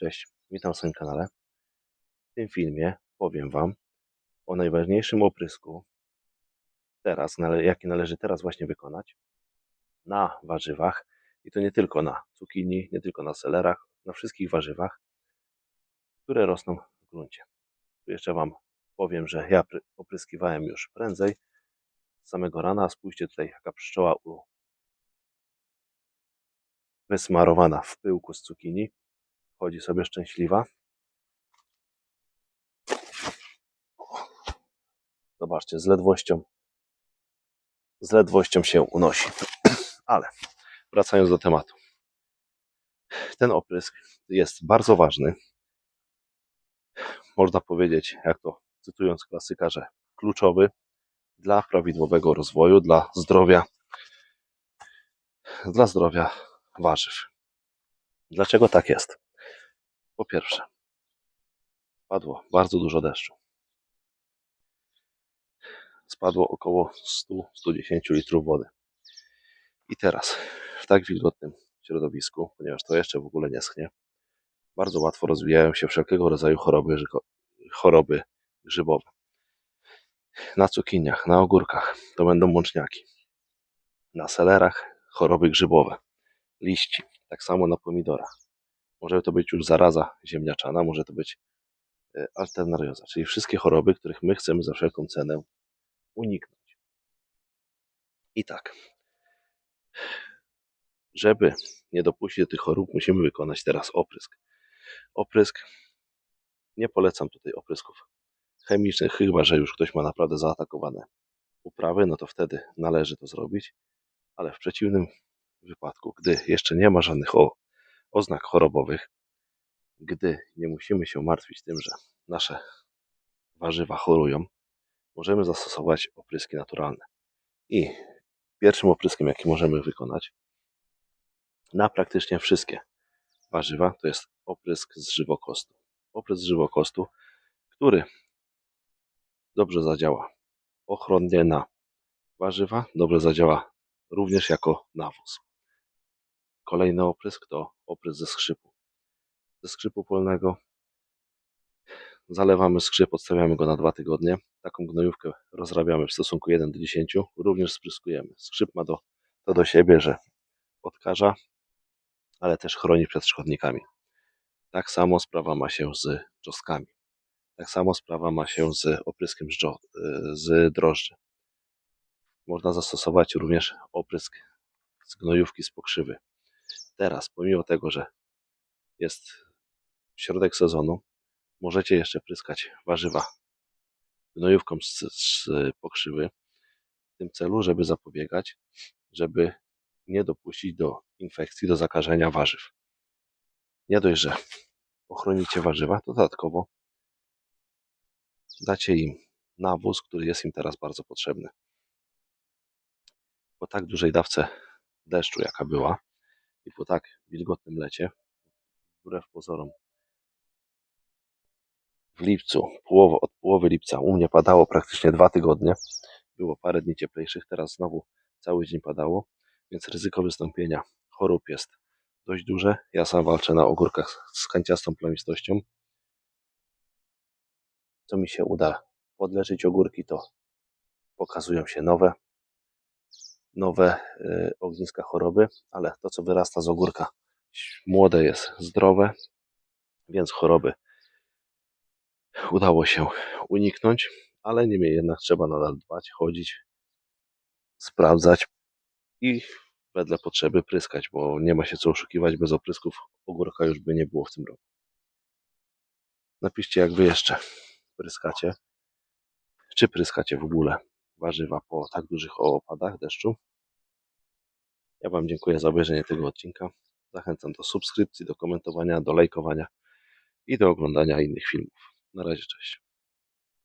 Cześć, witam w swoim kanale. W tym filmie powiem Wam o najważniejszym oprysku, teraz, jaki należy teraz właśnie wykonać na warzywach. I to nie tylko na cukinii, nie tylko na selerach, na wszystkich warzywach, które rosną w gruncie. Tu jeszcze Wam powiem, że ja pry- opryskiwałem już prędzej, z samego rana. Spójrzcie tutaj, jaka pszczoła u... wysmarowana w pyłku z cukinii. Chodzi sobie szczęśliwa. Zobaczcie, z ledwością, z ledwością się unosi. Ale wracając do tematu. Ten oprysk jest bardzo ważny. Można powiedzieć, jak to cytując klasyka, że kluczowy dla prawidłowego rozwoju, dla zdrowia, dla zdrowia warzyw. Dlaczego tak jest? Po pierwsze, padło bardzo dużo deszczu. Spadło około 100-110 litrów wody. I teraz, w tak wilgotnym środowisku, ponieważ to jeszcze w ogóle nie schnie, bardzo łatwo rozwijają się wszelkiego rodzaju choroby, choroby grzybowe. Na cukiniach, na ogórkach to będą mączniaki. Na selerach choroby grzybowe, liści, tak samo na pomidorach. Może to być już zaraza ziemniaczana, może to być e, alternarioza, czyli wszystkie choroby, których my chcemy za wszelką cenę uniknąć. I tak, żeby nie dopuścić do tych chorób, musimy wykonać teraz oprysk. Oprysk, nie polecam tutaj oprysków chemicznych, chyba że już ktoś ma naprawdę zaatakowane uprawy, no to wtedy należy to zrobić, ale w przeciwnym wypadku, gdy jeszcze nie ma żadnych oznak chorobowych, gdy nie musimy się martwić tym, że nasze warzywa chorują, możemy zastosować opryski naturalne. I pierwszym opryskiem, jaki możemy wykonać na praktycznie wszystkie warzywa, to jest oprysk z żywokostu. Oprysk z żywokostu, który dobrze zadziała ochronnie na warzywa, dobrze zadziała również jako nawóz. Kolejny oprysk to oprysk ze skrzypu. Ze skrzypu polnego zalewamy skrzyp, odstawiamy go na dwa tygodnie. Taką gnojówkę rozrabiamy w stosunku 1 do 10, również spryskujemy. Skrzyp ma do, to do siebie, że odkaża, ale też chroni przed szkodnikami. Tak samo sprawa ma się z czosnkami. Tak samo sprawa ma się z opryskiem z, drożdży. Można zastosować również oprysk z gnojówki z pokrzywy. Teraz, pomimo tego, że jest środek sezonu, możecie jeszcze pryskać warzywa gnojówką z, z pokrzywy w tym celu, żeby zapobiegać, żeby nie dopuścić do infekcji, do zakażenia warzyw. Nie dość, że ochronicie warzywa, to dodatkowo dacie im nawóz, który jest im teraz bardzo potrzebny. Po tak dużej dawce deszczu, jaka była, i po tak wilgotnym lecie, wbrew pozorom, w lipcu, połowo, od połowy lipca u mnie padało praktycznie dwa tygodnie. Było parę dni cieplejszych, teraz znowu cały dzień padało, więc ryzyko wystąpienia chorób jest dość duże. Ja sam walczę na ogórkach z kanciastą plamistością. Co mi się uda podleczyć ogórki, to pokazują się nowe, nowe y, ogniska choroby, ale to, co wyrasta z ogórka, młode jest zdrowe, więc choroby udało się uniknąć, ale niemniej jednak trzeba nadal dbać, chodzić, sprawdzać i wedle potrzeby pryskać, bo nie ma się co oszukiwać, bez oprysków ogórka już by nie było w tym roku. Napiszcie, jak wy jeszcze pryskacie, czy pryskacie w ogóle warzywa po tak dużych opadach deszczu. Ja Wam dziękuję za obejrzenie tego odcinka. Zachęcam do subskrypcji, do komentowania, do lajkowania i do oglądania innych filmów. Na razie, cześć.